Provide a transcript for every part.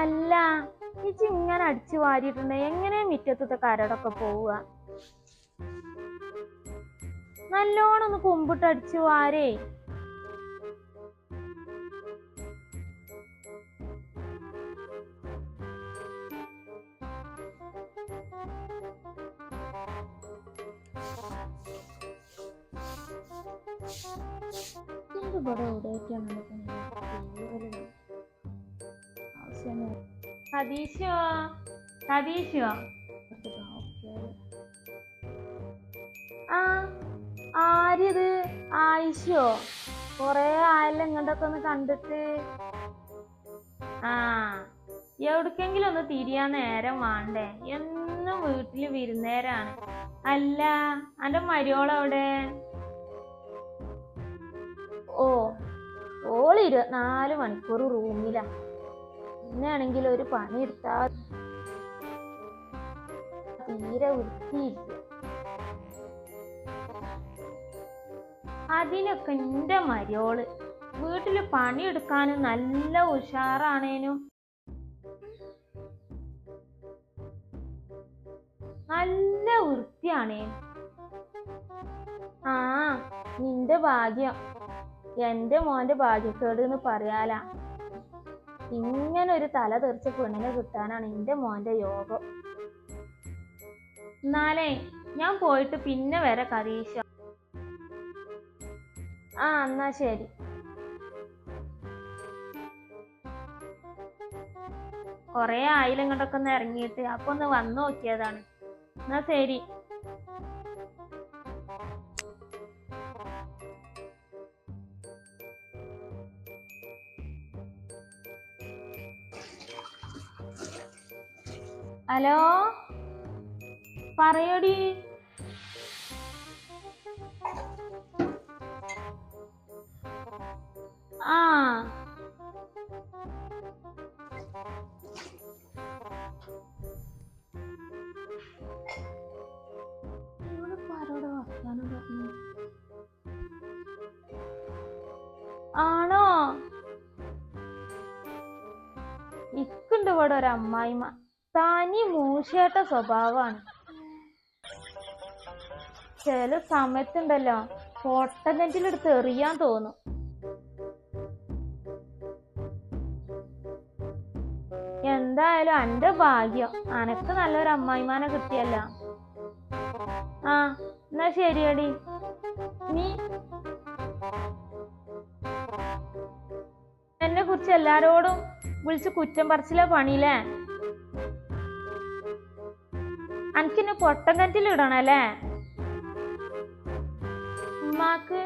അല്ല ചേച്ചി ഇങ്ങനെ അടിച്ചു വാരിയിട്ടുണ്ട്. എങ്ങനെ മുറ്റത്തത്തെ കരടൊക്കെ പോവുക? നല്ലോണം ഒന്ന് കുമ്പിട്ട് അടിച്ചു വാരേ. ഇത് ഇവിടെ എവിടെയൊക്കെയാണ് ആവശ്യമേ ആ ആയിഷോ. കൊറേ ആയല്ലോ ഇങ്ങോട്ടൊക്കെ ഒന്ന് കണ്ടിട്ട്. ആ എവിടക്കെങ്കിലും ഒന്ന് തിരിയാൻ നേരം വേണ്ടേ? എന്നും വീട്ടിൽ വിരുന്നേരാണ്. അല്ല അന്റെ മരിയോളെവിടെ ഓ ഓൾ ഇരുപത്തിനാല് മണിക്കൂർ റൂമിലാ. പിന്നെയാണെങ്കിൽ ഒരു പണി എടുത്താ തീരെ വൃത്തിയില്ല. അതിനൊക്കെ എന്റെ മര്യോൾ. വീട്ടിൽ പണിയെടുക്കാനും നല്ല ഉഷാറാണേനും. നല്ല വൃത്തിയാണേ ആ നിന്റെ ഭാഗ്യം. എന്റെ മോന്റെ ഭാഗ്യക്കേട് എന്ന് പറയാല. ഇങ്ങനെ ഒരു തല തെറിച്ച പെണ്ണിനെ കിട്ടാനാണ് എന്റെ മോന്റെ യോഗം. എന്നാലേ ഞാൻ പോയിട്ട് പിന്നെ വരെ കരീശ ആ എന്നാ ശരി. കൊറേ ആയിരം ഇങ്ങോട്ടൊക്കെ ഒന്ന് ഇറങ്ങിയിട്ട് അപ്പൊ ഒന്ന് വന്നു നോക്കിയതാണ്. എന്നാ ശരി. ഹലോ? പറയടി. ആ? ആണോ? ഇക്കുണ്ട് ഇവിടെ ഒരു അമ്മായിമ്മ. തനി മൂശേട്ട സ്വഭാവമാണ് ചില സമയത്തുണ്ടല്ലോ പൊട്ടനെറ്റിലെടുത്ത് എറിയാൻ തോന്നും. എന്തായാലും എന്റെ ഭാഗ്യം അനക്ക് നല്ലൊരു അമ്മായിമാനെ കിട്ടിയല്ല. ആ എന്നാ ശരിയടി. നീ എന്നെ കുറിച്ച് എല്ലാരോടും വിളിച്ച് കുറ്റം പറിച്ചില്ല പണിയില്ലേ? അനക്കിന്നെ പൊട്ടങ്കറ്റിൽ ഇടണല്ലേ ഉമ്മാക്ക്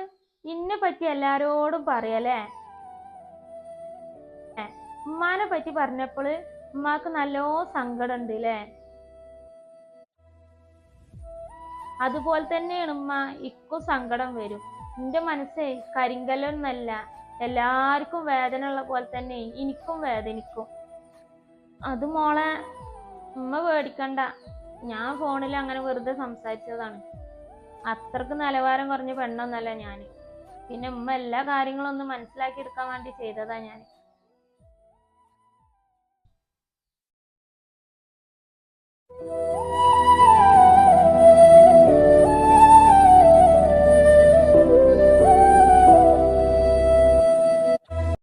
ഇന്നെ പറ്റി എല്ലാരോടും പറയല്ലേ? ഉമ്മാനെ പറ്റി പറഞ്ഞപ്പോൾ ഉമ്മാക്ക് നല്ലോ സങ്കടം ഉണ്ട് ല്ലേ അതുപോലെ തന്നെയാണ് ഉമ്മ ഇക്കും സങ്കടം വരും. എന്റെ മനസ്സേ കരിങ്കല്ലൊന്നല്ല. എല്ലാവർക്കും വേദന ഉള്ള പോലെ തന്നെ എനിക്കും വേദനിക്കും. അത് മോളെ ഉമ്മ പേടിക്കണ്ട. ഞാൻ ഫോണിൽ അങ്ങനെ വെറുതെ സംസാരിച്ചതാണ്. അത്രയ്ക്ക് നിലവാരം കുറഞ്ഞ പെണ്ണൊന്നല്ല ഞാൻ പിന്നെ ഉമ്മ എല്ലാ കാര്യങ്ങളും ഒന്ന് മനസ്സിലാക്കി എടുക്കാൻ വേണ്ടി ചെയ്തതാ ഞാൻ